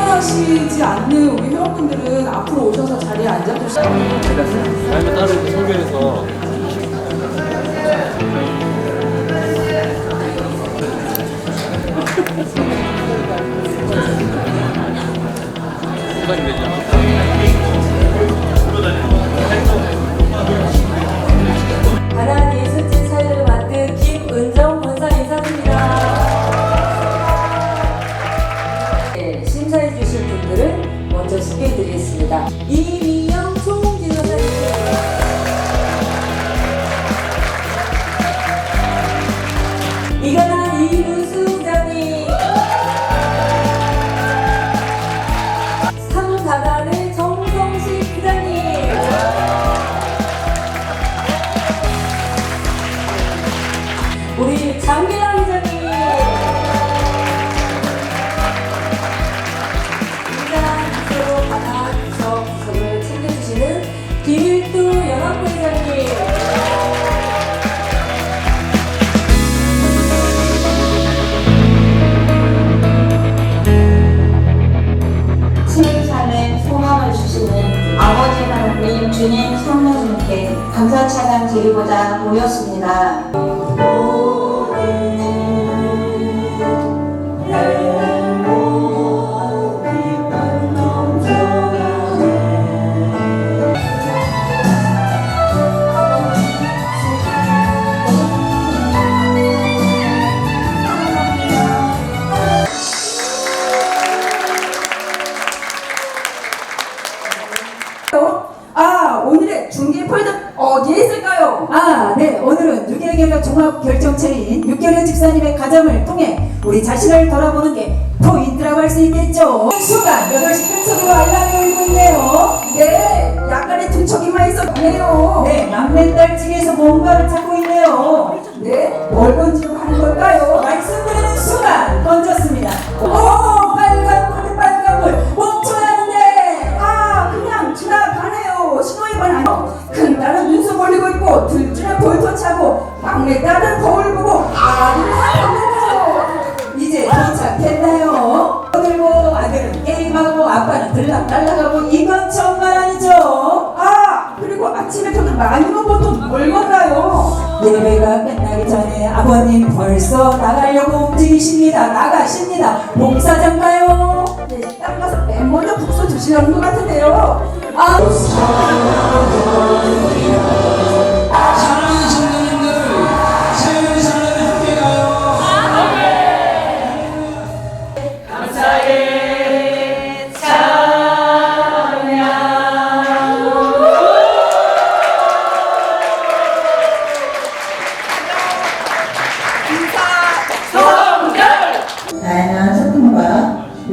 불편하시지 않는 우리 회원분들은 앞으로 오셔서 자리에 앉아주시고 아니면 따로 이렇게 소개해서 심사해 주실 분들을 먼저 소개해 드리겠습니다. 이미 드리고자 모였습니다. 아 오늘의 중계 포인트 어디에 있을까 요? 아, 네. 오늘은 6.1 개혁 종합 결정체인 6개월 집사님의 가정을 통해 우리 자신을 돌아보는 게 포인트라고 할 수 있겠죠. 순간 8시 큰 소리로 알람이 울고 있네요. 네 약간의 등척이만 있었네요 네, 막내딸 측에서 뭔가를 찾고 있네요. 네 뭘 건지 들락달락하고 이건 정말 아니죠. 아 그리고 아침에 저도 많이 먹어도 뭘 먹나요? 예배가 끝나기 전에 아버님 벌써 나가려고 움직이십니다. 나가십니다. 봉사장 가요. 네, 식당 가서 맨 먼저 국수 드시려는 것 같은데요 아,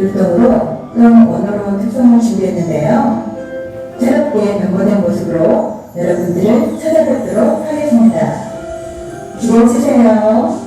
율동으로 그런 원어로운 특성을 준비했는데요. 새롭게 변모된 모습으로 여러분들을 찾아뵙도록 하겠습니다. 기대해 주세요.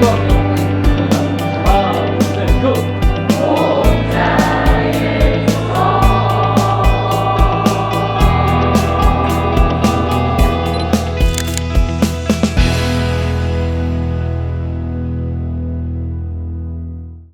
Fuck.